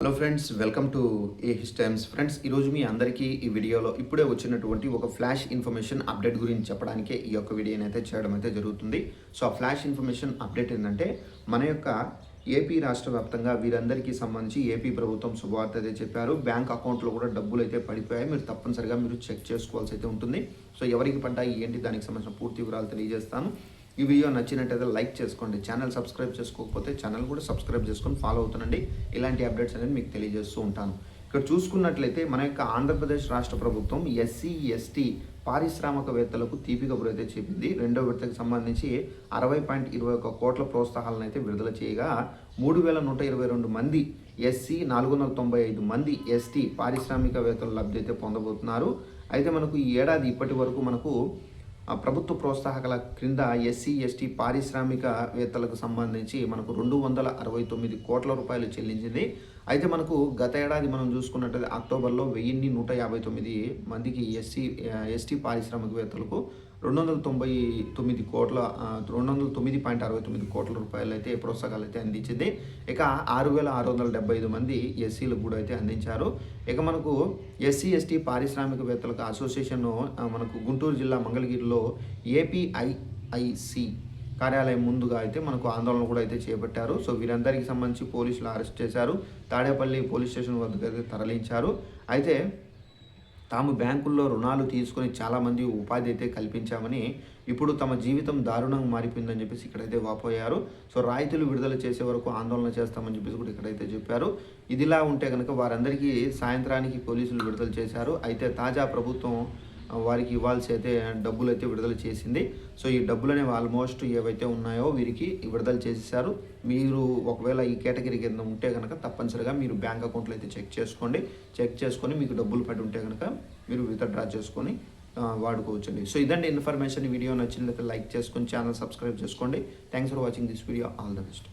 Hello friends welcome to a his times friends ఈరోజు మీ అందరికీ ఈ వీడియోలో ఇప్పుడే వచ్చినటువంటి ఒక ఫ్లాష్ ఇన్ఫర్మేషన్ అప్డేట్ గురించి చెప్పడానికే ఈ యొక్క వీడియోని అయితే చేయడం అయితే జరుగుతుంది. సో ఆ ఫ్లాష్ ఇన్ఫర్మేషన్ అప్డేట్ ఏంటంటే మన యొక్క ఏపీ రాష్ట్ర వ్యాప్తంగా వీరందరికీ సంబంధించి ఏపీ ప్రభుత్వం శుభవార్త అయితే చెప్పారు. బ్యాంక్ అకౌంట్లో కూడా డబ్బులు అయితే పడిపోయాయి. మీరు తప్పనిసరిగా మీరు చెక్ చేసుకోవాల్సి అయితే ఉంటుంది. సో ఎవరికి పడ్డాయి ఏంటి దానికి సంబంధించిన పూర్తి వివరాలు తెలియజేస్తాను. ఈ వీడియో నచ్చినట్టయితే లైక్ చేసుకోండి. ఛానల్ సబ్స్క్రైబ్ చేసుకోకపోతే ఛానల్ కూడా సబ్స్క్రైబ్ చేసుకొని ఫాలో అవుతుండండి. ఇలాంటి అప్డేట్స్ అనేది మీకు తెలియజేస్తూ ఉంటాను. ఇక్కడ చూసుకున్నట్లయితే మన యొక్క ఆంధ్రప్రదేశ్ రాష్ట్ర ప్రభుత్వం ఎస్సీ ఎస్టీ పారిశ్రామికవేత్తలకు తీపి కబురు అయితే చెప్పింది. రెండో విడతకు సంబంధించి అరవై పాయింట్ ఇరవై ఒక్క కోట్ల ప్రోత్సాహాలను అయితే విడుదల చేయగా మూడు వేల నూట ఇరవై రెండు మంది ఎస్సీ నాలుగు వందల తొంభై ఐదు మంది ఎస్టీ పారిశ్రామికవేత్తలు లబ్ధి అయితే పొందబోతున్నారు. అయితే మనకు ఈ ఏడాది ఇప్పటి వరకు మనకు ప్రభుత్వ ప్రోత్సాహకాల క్రింద ఎస్సీ ఎస్టీ పారిశ్రామికవేత్తలకు సంబంధించి మనకు రెండు వందల అరవై తొమ్మిది కోట్ల రూపాయలు చెల్లించింది. అయితే మనకు గత ఏడాది మనం చూసుకున్నట్లయితే అక్టోబర్లో వెయ్యిన్ని నూట యాభై తొమ్మిది మందికి ఎస్సీ ఎస్టీ పారిశ్రామికవేత్తలకు రెండు వందల తొంభై తొమ్మిది కోట్ల రెండు వందల తొమ్మిది పాయింట్ అరవై తొమ్మిది కోట్ల రూపాయలు అయితే ప్రోత్సాహాలు అయితే అందించింది. ఇక ఆరు వేల ఆరు వందల డెబ్బై ఐదు మంది ఎస్సీలకు కూడా అయితే అందించారు. ఇక మనకు ఎస్సీ ఎస్టీ పారిశ్రామికవేత్తలకు అసోసియేషన్ మనకు గుంటూరు జిల్లా మంగళగిరిలో ఏపీఐఐసి కార్యాలయం ముందుగా అయితే మనకు ఆందోళన కూడా అయితే చేపట్టారు. సో వీరందరికీ సంబంధించి పోలీసులు అరెస్ట్ చేశారు. తాడేపల్లి పోలీస్ స్టేషన్ వద్దకు అయితే తరలించారు. అయితే తాము బ్యాంకుల్లో రుణాలు తీసుకొని చాలామంది ఉపాధి అయితే కల్పించామని ఇప్పుడు తమ జీవితం దారుణంగా మారిపోయిందని చెప్పేసి ఇక్కడైతే వాపోయారు. సో రాయితీలు విడుదల చేసే వరకు ఆందోళన చేస్తామని చెప్పేసి కూడా ఇక్కడైతే చెప్పారు. ఇదిలా ఉంటే కనుక వారందరికీ సాయంత్రానికి పోలీసులు విడుదల చేశారు. అయితే తాజా ప్రభుత్వం వారికి ఇవ్వాల్సి అయితే డబ్బులు అయితే విడుదల చేసింది. సో ఈ డబ్బులు అనేవి ఆల్మోస్ట్ ఏవైతే ఉన్నాయో వీరికి విడుదల చేసేసారు మీరు ఒకవేళ ఈ కేటగిరీ కింద ఉంటే కనుక తప్పనిసరిగా మీరు బ్యాంక్ అకౌంట్లో అయితే చెక్ చేసుకోండి. చెక్ చేసుకొని మీకు డబ్బులు పడి ఉంటే కనుక మీరు విత్డ్రా చేసుకొని వాడుకోవచ్చండి. సో ఇదండి ఇన్ఫర్మేషన్. వీడియో నచ్చినట్లయితే లైక్ చేసుకొని ఛానల్ సబ్స్క్రైబ్ చేసుకోండి. Thanks for watching this video. All the best.